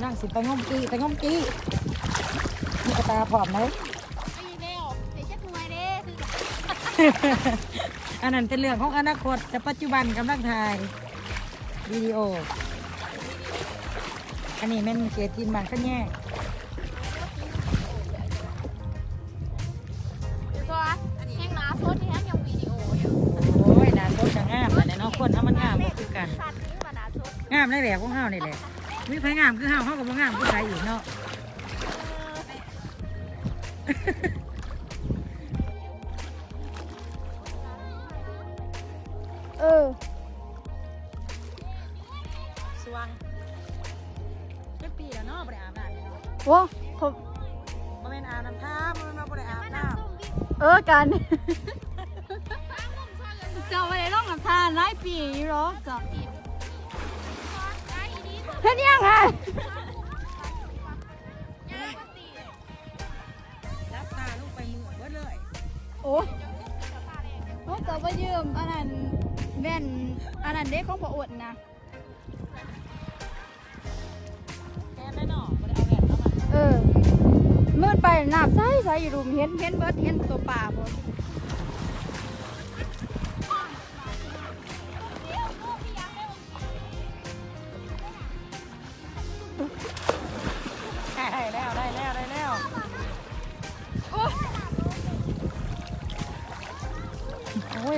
ำลังสิไปงมกีไปงมกีมีกระตาพร้อมไหมตีเร็วเดี๋ยวเช็ดหน่วยเด้คืออันนั้นเป็นเรื่องของอนาคต แต่ปัจจุบันกำลังถ่ายวิดีโอ อันนี้แม่นเกทินบางขันแย่เดี๋ยวก็แห้งน้ำโซดที่แห้งยังวิดีโออยู่โอ้ยหนาโซจะงามแต่เนาะคนถ้ามันงามก็คือกันสัตว์นี้มานาโซดงามในแบบของเฮานี่แหละ วิไผงามคือเฮาเฮาก็บ่งามคือใครอีกเนาะเออสว่างเป็นปีแล้วเนาะบ่ได้อาบน้ำเลยเนาะว้าผมบ่แม่นอาบน้ำท่าบ่แม่นว่าบ่ได้อาบน้ำเออกัน เจ้าไปในร่องน้ำทานไล่ปีนี้หรอจ้ะเฮ็ดยังไงรับตาลูกไปมือเบิดเลยโอ้โอ้ต่อไปยืมอันนั้นแว่นอันนั้นเด็กของพ่ออดนะแค่นั้นเนาะบ่ได้เอาแบบเข้ามาเออมืดไปน้ำใสใสอยู่รุมเห็นเห็นเบิดเห็นตัวป่าบ่ไ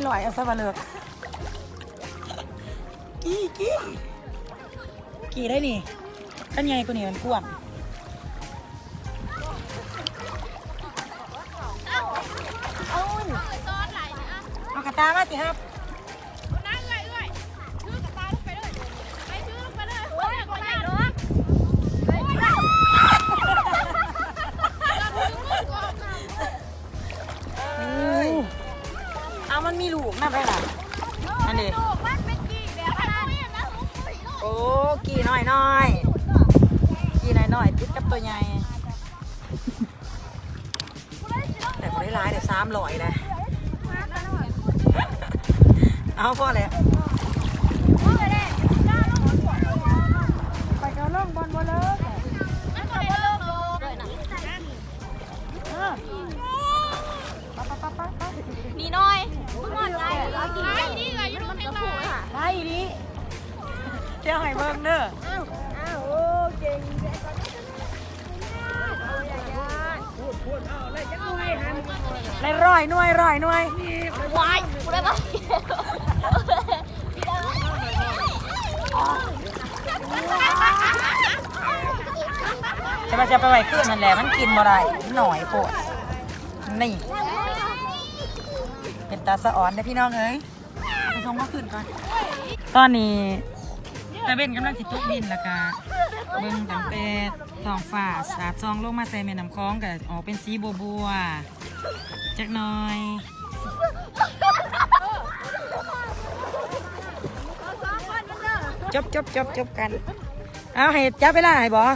ลอยเอาซะบ่เลิกกี้กี้กี่ได้นี่กันใหญ่กว่านี้มันกว้างเอากระตามาสิครับ โอ้กี่น้อยน้อยกี่น้อยน้อยติดกับตัวใหญ่แต่บ่ได้ร้ายเดี๋ยวสามลอยเลยเอาพ่อเลย เจ้าให้เบิ่งเด้ออ้าวอ้าวโอ้เก่งแจ๊กในร้อยหน่วยร้อยหน่วยวายกูได้ปะจะมาจะไปไหวขึ้นนั่นแหละมันกินบ่ได้หน่อยปวดนี่เป็นตาสะอ่อนเด้พี่น้องเอ้ยไปชมว่าขึ้นก่อนตอนนี้ ตะเบนกำลังจิตุกดินแล้วก็เบิ่งตั้งแต่ทองฟ้าสาดซองลงมาใส่แม่น้ำคลองก็ออกเป็นสีบัวบัวจักหน่อยจบจบจบจบกัน เอาให้จับเวลาให้บอ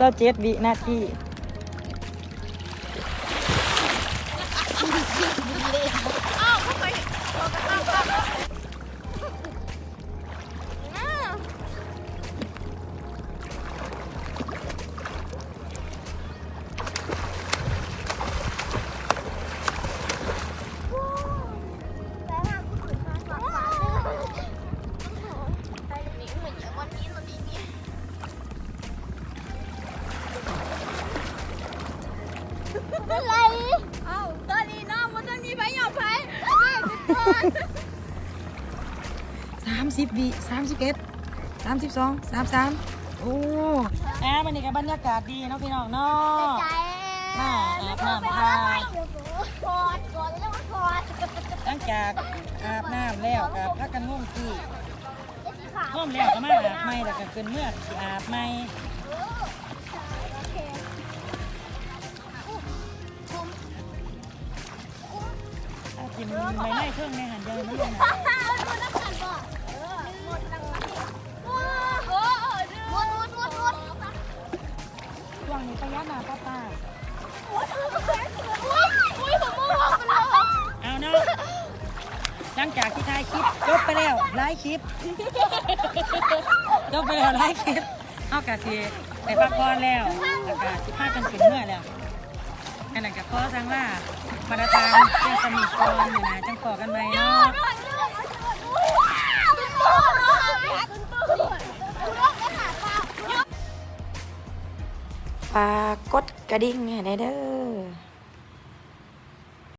เศร้าเจ็ดวินาที สามสิบวิสามสิบเอ็ดสามสิบสองสามสามโอ้แอบมันนี่กับบรรยากาศดีเนาะพี่น้องเนาะใจมาอาบน้ำทากอดกอดแล้วกอดหลังจากอาบน้ำแล้วกับพักกันง่วงที่สีขาวง่วมแล้วก็มาอาบไม่แล้วก็ขึ้นเมื่ออาบไม่ กินไม่ไม่เครื่องในหันยังไมันเลยนะช่วงนี้ประหยัดมาป้าป้าเอาเนาะหลังจากที่ถ่ายคลิปจบไปแล้วไลฟ์คลิปจบไปแล้วไลฟ์คลิปเอากะสิไปพักผ่อนแล้วอากาศสิพากันเป็นเมื่อแล้ว อันนั้นก็ขอสั่งว่ามาราธอนเพื่อนสนิทก่อนอยู่นะจังขอกันไหมเนาะฝากกดกระดิ่งให้ได้เด้อ